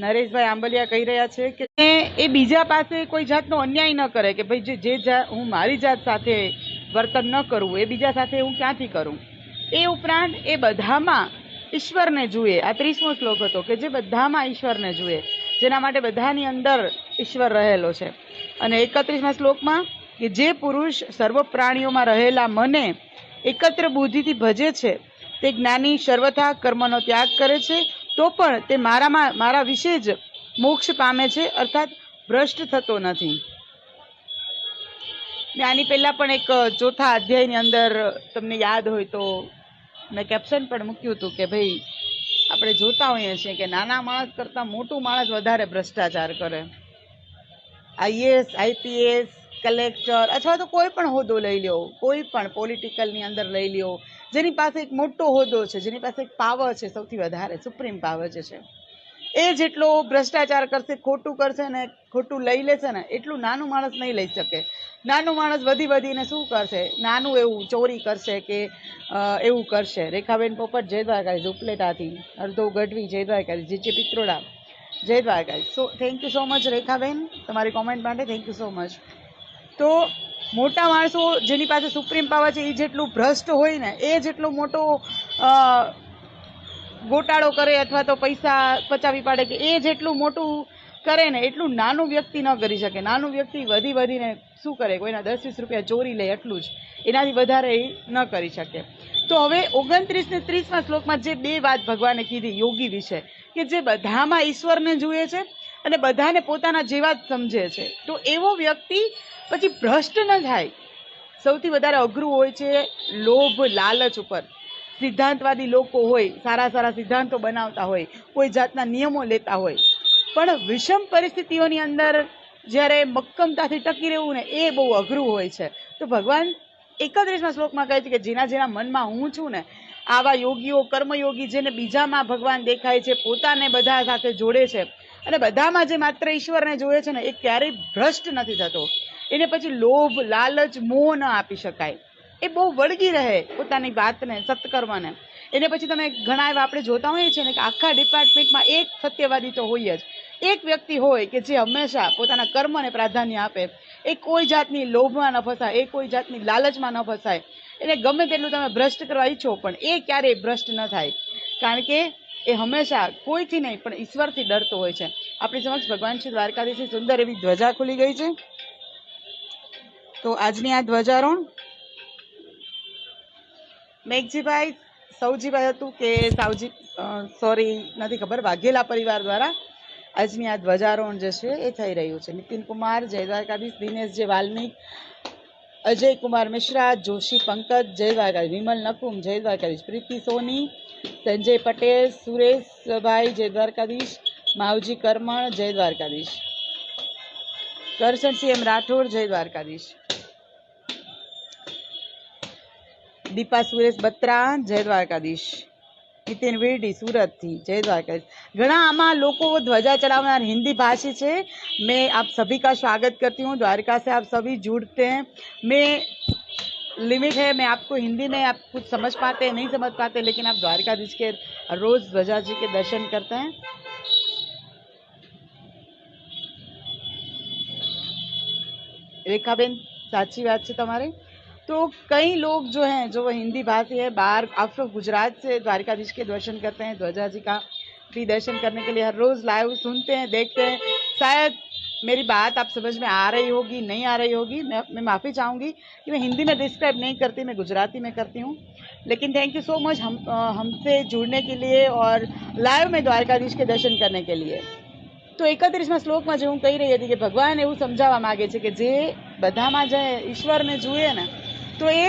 નરેશભાઈ આંબલિયા કહી રહ્યા છે કે એ બીજા પાસે કોઈ જાતનો અન્યાય ન કરે કે ભાઈ જે જે હું મારી જાત સાથે વર્તન ન કરું, એ બીજા સાથે હું ક્યાંથી કરું? એ ઉપરાંત એ બધામાં ઈશ્વરને જુએ. આ ત્રીસમો શ્લોક હતો કે જે બધામાં ઈશ્વરને જુએ, જેના માટે બધાની અંદર ઈશ્વર રહેલો છે. અને એકત્રીસમાં શ્લોકમાં કે જે પુરુષ સર્વ પ્રાણીઓમાં રહેલા મને એકત્ર બુદ્ધિથી ભજે છે, તે જ્ઞાની સર્વથા કર્મનો ત્યાગ કરે છે તો પણ તે મારામાં મારા વિશે જ મોક્ષ પામે છે, અર્થાત ભ્રષ્ટ થતો નથી. ને આની પહેલાં પણ એક ચોથા અધ્યાયની અંદર તમને યાદ હોય તો મેં કેપ્શન પણ મૂક્યું હતું કે ભાઈ, આપણે જોતા હોઈએ છીએ કે નાના માણસ કરતાં મોટું માણસ વધારે ભ્રષ્ટાચાર કરે. આઈએસ આઈપીએસ, કલેક્ટર અથવા તો કોઈ પણ હોદ્દો લઈ લ્યો, કોઈ પણ પોલિટિકલની અંદર લઈ લ્યો જેની પાસે એક મોટો હોદ્દો છે, જેની પાસે એક પાવર છે, સૌથી વધારે સુપ્રીમ પાવર જે છે. એ જેટલો ભ્રષ્ટાચાર કરશે, ખોટું કરશે ને ખોટું લઈ લેશે ને, એટલું નાનું માણસ નહીં લઈ શકે. નાનું માણસ વધી વધીને શું કરશે? નાનું એવું ચોરી કરશે કે એવું કરશે. રેખાબેન પોપટ જય દ્વારકાધીશ ઉપલેટાથી, અર્ધો ગઢવી જય દ્વારકાધીશ જીજે પિત્રોડા. જય Dwarkadhish so thank you so much Rekhaben. તમારી કોમેન્ટ માટે થેન્ક યુ સો મચ તો મોટા માણસો જેની પાસે સુપ્રીમ પાવર છે એ જેટલું ભ્રષ્ટ હોય ને, એ જેટલો મોટો ગોટાળો કરે અથવા તો પૈસા પચાવી પાડે કે એ જેટલું મોટું કરે ને, એટલું નાનું વ્યક્તિ ન કરી શકે. નાનું વ્યક્તિ વધી વધીને શું કરે? કોઈના દસ વીસ રૂપિયા ચોરી લે એટલું જ. એનાથી વધારે એ ન કરી શકે. તો હવે ઓગણત્રીસ ને ત્રીસમાં શ્લોકમાં જે બે વાત ભગવાને કીધી, યોગી વિશે, કે જે બધામાં ઈશ્વરને જુએ છે અને બધાને પોતાના જેવા જ સમજે છે. તો એવો વ્યક્તિ પછી ભ્રષ્ટ ન થાય. સૌથી વધારે અઘરું હોય છે લોભ, લાલચ ઉપર. સિદ્ધાંતવાદી લોકો હોય, સારા સારા સિદ્ધાંતો બનાવતા હોય, કોઈ જાતના નિયમો લેતા હોય. પણ વિષમ પરિસ્થિતિઓની અંદર જ્યારે મક્કમતાથી ટકી રહેવું ને એ બહુ અઘરું હોય છે. તો ભગવાન એકત્રીસમાં શ્લોકમાં કહે છે કે જેના જેના મનમાં હું છું ને, આવા યોગીઓ, કર્મયોગી જેને બીજામાં ભગવાન દેખાય છે, પોતાને બધા સાથે જોડે છે. અને બધામાં જે માત્ર ઈશ્વરને જોવે છે ને, એ ક્યારેય ભ્રષ્ટ નથી થતો. એને પછી લોભ, લાલચ, મોહ ન આપી શકાય. એ બહુ વળગી રહે પોતાની વાતને, સત્કર્મને. એને પછી તમે ઘણા એવા આપણે જોતા હોઈએ છીએ ને કે આખા ડિપાર્ટમેન્ટમાં એક સત્યવાદી તો હોય જ. એક વ્યક્તિ હોય કે જે હંમેશા પોતાના કર્મને પ્રાધાન્ય આપે. એ કોઈ જાતની લોભમાં ન ફસાય, એ કોઈ જાતની લાલચમાં ન ફસાય. એને ગમે તેટલું તમે ભ્રષ્ટ કરવા ઈચ્છો, પણ એ ક્યારેય ભ્રષ્ટ ન થાય. કારણ કે એ હંમેશા કોઈથી નહીં, પણ ઈશ્વરથી ડરતો હોય છે. આપણી સમક્ષ ભગવાન શ્રી દ્વારકાધીશની સુંદર એવી ધ્વજા ખુલી ગઈ છે. તો આજની આ ધ્વજારોહણ, મેઘજીભાઈ, સૌજીભાઈ હતું કે સાવજી સોરી નથી ખબર, વાઘેલા પરિવાર દ્વારા આજની આ ધ્વજારોહણ જે છે એ થઈ રહ્યું છે. નીતિન કુમાર, જય દ્વારકાધીશ, દિનેશ જે વાલ્મિક, અજય કુમાર મિશ્રા, જોશી પંકજ, જય દ્વારકાધીશ, વિમલ નકુમ, જય દ્વારકાધીશ, પ્રીતિ સોની સંજય પટેલ સુરેશભાઈ જય દ્વારકાધીશ, માવજી કરમણ, જય દ્વારકાધીશ. કરશનસિંહ એમ રાઠોડ, જય દ્વારકાધીશ. દીપા સુરેશ બત્રા, જય દ્વારકાધીશ. નીતિન વિરડી, સુરતથી, જય દ્વારકાધીશ. ઘણા આમાં લોકો ધ્વજા ચડાવનાર હિન્દી ભાષી છે. મેં આપ સભી કા સ્વાગત કરતી હું. દ્વારકા સે આપ સભી જુડતે મેં लिमिट है, मैं आपको हिंदी में आप कुछ समझ पाते हैं, नहीं समझ पाते लेकिन आप द्वारकाधीश के रोज ध्वजा जी के दर्शन करते हैं। रेखाबेन, साची बात से तुम्हारी? तो कई लोग जो हैं, जो हिंदी भाषी है, बाहर आउट ऑफ़ गुजरात से द्वारकाधीश के दर्शन करते हैं, ध्वजा जी का भी दर्शन करने के लिए हर रोज लाइव सुनते हैं, देखते हैं। शायद मेरी बात आप समझ में आ रही होगी नहीं आ रही होगी मैं मैं माफ़ी चाहूँगी कि मैं हिंदी में डिस्क्राइब नहीं करती मैं गुजराती में करती हूँ लेकिन थैंक यू सो मच हम अ, हमसे जुड़ने के लिए और લાઈવ મેં દ્વારકાધીશ કે દર્શન કરને કે લીએ તો એકત્રીસમાં શ્લોકમાં જે હું કહી રહી હતી કે ભગવાન એવું સમજાવવા માગે છે કે જે બધામાં જે ઈશ્વરને જુએ ને તો એ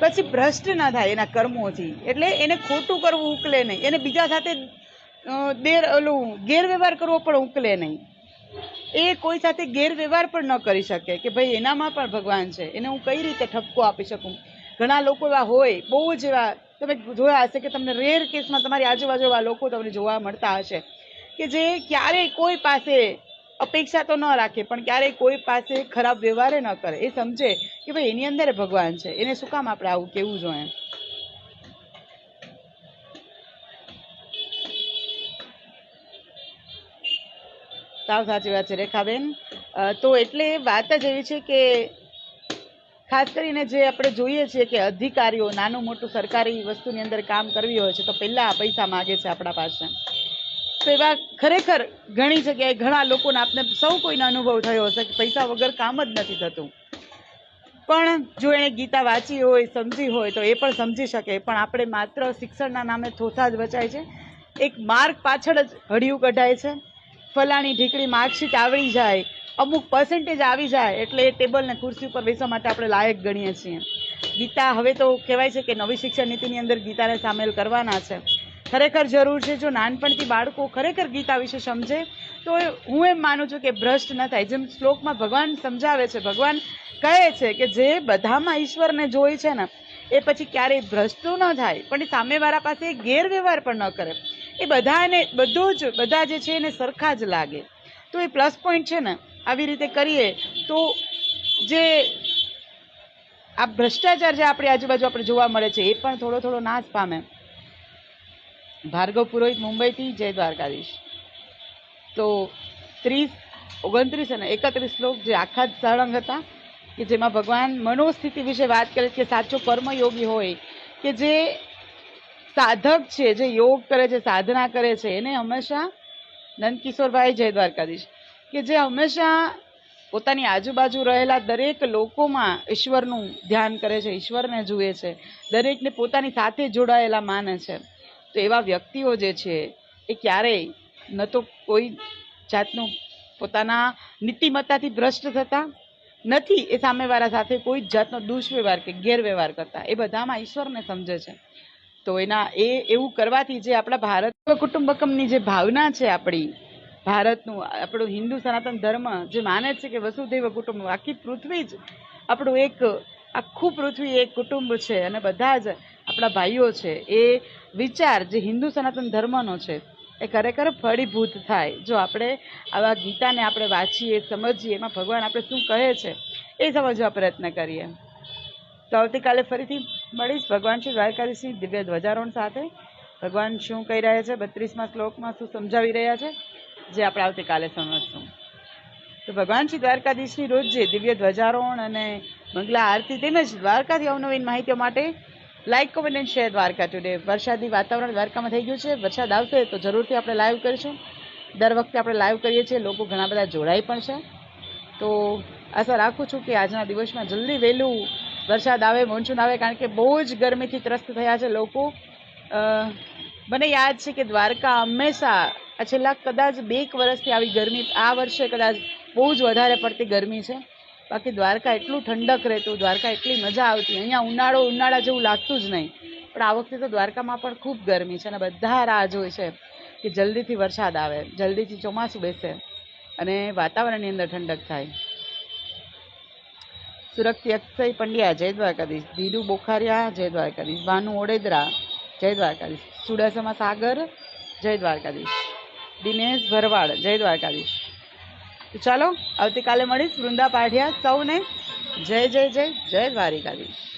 પછી ભ્રષ્ટ ના થાય એના કર્મોથી એટલે એને ખોટું કરવું ઉકલે નહીં એને બીજા સાથે અ, દેર ઓલું ગેરવ્યવહાર કરવો પણ ઉકલે નહીં એ કોઈ સાથે ગેરવ્યવહાર પણ ન કરી શકે કે ભાઈ એનામાં પણ ભગવાન છે. એને હું કઈ રીતે ઠપકો આપી શકું? ઘણા લોકો એવા હોય, બહુ જ એવા, તમે જોયા હશે કે તમને રેર કેસમાં તમારી આજુબાજુ એવા લોકો તમને જોવા મળતા હશે કે જે ક્યારેય કોઈ પાસે અપેક્ષા તો ન રાખે, પણ ક્યારેય કોઈ પાસે ખરાબ વ્યવહાર ન કરે. એ સમજે કે ભાઈ એની અંદર ભગવાન છે. એને શું કામ આપણે આવું કેવું જોઈએ? સાવ સાચી વાત છે, રેખાબેન. તો એટલે વાત જ એવી છે કે ખાસ કરીને જે આપણે જોઈએ છીએ કે અધિકારીઓ, નાનું મોટું સરકારી વસ્તુની અંદર કામ કરવી હોય છે, તો પહેલાં પૈસા માગે છે આપણા પાસે. તો એવા ખરેખર ઘણી જગ્યાએ ઘણા લોકોને આપને સૌ કોઈને અનુભવ થયો હશે કે પૈસા વગર કામ જ નથી થતું. પણ જો એણે ગીતા વાંચી હોય, સમજી હોય, તો એ પણ સમજી શકે. પણ આપણે માત્ર શિક્ષણના નામે થોથા જ વચાય છે. એક માર્ગ પાછળ જ હડિયું કઢાય છે. ફલાણી ઢીકડી માર્કશીટ આવડી જાય, અમુક પર્સન્ટેજ આવી જાય, એટલે એ ટેબલ ને ખુરશી ઉપર બેસવા માટે આપણે લાયક ગણીએ છીએ. ગીતા હવે તો કહેવાય છે કે નવી શિક્ષણ નીતિની અંદર ગીતાને સામેલ કરવાના છે. ખરેખર જરૂર છે, જો નાનપણથી બાળકો ખરેખર ગીતા વિશે સમજે, તો હું એમ માનું છું કે ભ્રષ્ટ ન થાય. જેમ શ્લોકમાં ભગવાન સમજાવે છે, ભગવાન કહે છે કે જે બધામાં ઈશ્વરને જોઈ છે ને, એ પછી ક્યારેય ભ્રષ્ટ ન થાય, પણ સામેવાળા પાસે ગેરવ્યવહાર પણ ન કરે. એ બધાને, બધું જ, બધા જે છે એને સરખા જ લાગે. તો એ પ્લસ પોઈન્ટ છે ને, આવી રીતે કરીએ તો જે આ ભ્રષ્ટાચાર જે આપણી આજુબાજુ આપણે જોવા મળે છે, એ પણ થોડો થોડો નાશ પામે. ભાર્ગવ પુરોહિત મુંબઈથી જય દ્વારકાધીશ. તો ત્રીસ, ઓગણત્રીસ અને એકત્રીસ શ્લોક જે આખા જ સળંગ હતા, કે જેમાં ભગવાન મનોસ્થિતિ વિશે વાત કરે કે સાચો કર્મયોગી હોય, કે જે સાધક છે, જે યોગ કરે છે, સાધના કરે છે, એને હંમેશા નંદકિશોરભાઈ જય દ્વારકાધીશ, કે જે હંમેશા પોતાની આજુબાજુ રહેલા દરેક લોકોમાં ઈશ્વરનું ધ્યાન કરે છે, ઈશ્વરને જુએ છે, દરેકને પોતાની સાથે જોડાયેલા માને છે. તો એવા વ્યક્તિઓ જે છે, એ ક્યારેય ન તો કોઈ જાતનું પોતાના નીતિમત્તાથી ભ્રષ્ટ થતા નથી, એ સામેવાળા સાથે કોઈ જ જાતનો દુષ્વ્યવહાર કે ગેરવ્યવહાર કરતા. એ બધામાં ઈશ્વરને સમજે છે. તો એના એ એવું કરવાથી જે આપણા ભારત કુટુંબકમની જે ભાવના છે આપણી, ભારતનું, આપણું હિન્દુ સનાતન ધર્મ જે માને છે કે વસુધૈવ કુટુંબ, આખી પૃથ્વી જ આપણું એક, આખું પૃથ્વી એક કુટુંબ છે અને બધા જ આપણા ભાઈઓ છે, એ વિચાર જે હિન્દુ સનાતન ધર્મનો છે, એ ખરેખર ફળીભૂત થાય. જો આપણે આવા ગીતાને આપણે વાંચીએ, સમજીએ, એમાં ભગવાન આપણે શું કહે છે, એ સમજવા પ્રયત્ન કરીએ. તો આવતીકાલે ફરીથી મળીશ. ભગવાન શ્રી દ્વારકાધીશની દિવ્ય ધ્વજારોહણ સાથે. ભગવાન શું કહી રહ્યા છે? બત્રીસમાં શ્લોકમાં શું સમજાવી રહ્યા છે? જે આપણે આવતીકાલે સમજશું. તો ભગવાન શ્રી દ્વારકાધીશની રોજ જે દિવ્ય ધ્વજારોહણ અને મંગલા આરતી તેમજ દ્વારકાથી અવનવીન માહિતીઓ માટે like comment and share Dwarka today. વરસાદી વાતાવરણ દ્વારકામાં થઈ ગયું છે. વરસાદ આવશે તો જરૂરથી આપણે લાઈવ કરીશું. દર વખતે આપણે લાઈવ કરીએ છીએ. લોકો ઘણા બધા જોડાઈ પણ છે. તો આશા રાખું છું કે આજના દિવસમાં જલ્દી વહેલું વરસાદ આવે મોન્સૂન આવે, કારણ કે બહુ જ ગરમીથી ત્રસ્ત થયા છે લોકો. મને યાદ છે કે દ્વારકા હંમેશા, આ છેલ્લા કદાચ બે એક વર્ષથી આવી ગરમી, આ વર્ષે કદાચ બહુ જ વધારે પડતી ગરમી છે. બાકી દ્વારકા એટલું ઠંડક રહેતું, દ્વારકા એટલી મજા આવતી. અહીંયા ઉનાળો ઉનાળા જેવું લાગતું જ નહીં. પણ આ વખતે તો દ્વારકામાં પણ ખૂબ ગરમી છે અને બધા રાહ જોઈ છે કે જલ્દીથી વરસાદ આવે, જલ્દીથી ચોમાસું બેસે અને વાતાવરણની અંદર ઠંડક થાય. સુરતથી અક્ષય પંડ્યા. જય દ્વારકાધીશ. ધીરુ બોખારિયા, જય દ્વારકાધીશ. ભાનુ ઓડેદરા, જય દ્વારકાધીશ. ચુડાસમા સાગર, જય દ્વારકાધીશ. દિનેશ ભરવાડ, જય દ્વારકાધીશ. ચાલો, આવતીકાલે મળીશ વૃંદા પાઢિયા સૌને. જય જય જય જય દ્વારિકાધીશ.